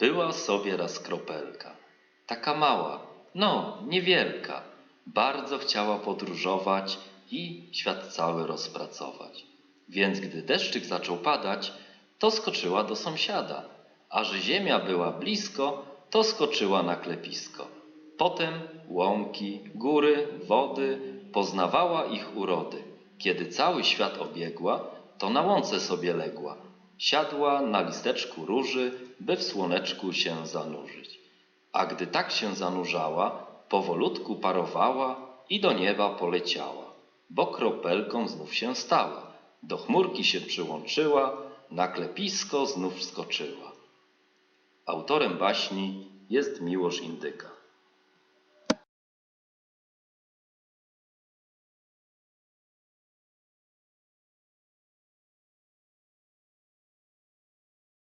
Była sobie raz kropelka, taka mała, no niewielka. Bardzo chciała podróżować i świat cały rozpracować. Więc gdy deszczyk zaczął padać, to skoczyła do sąsiada, a że ziemia była blisko, to skoczyła na klepisko. Potem łąki, góry, wody, poznawała ich urody. Kiedy cały świat obiegła, to na łące sobie legła. Siadła na listeczku róży, by w słoneczku się zanurzyć. A gdy tak się zanurzała, powolutku parowała i do nieba poleciała, bo kropelką znów się stała. Do chmurki się przyłączyła, na klepisko znów wskoczyła. Autorem baśni jest Miłosz Indyka.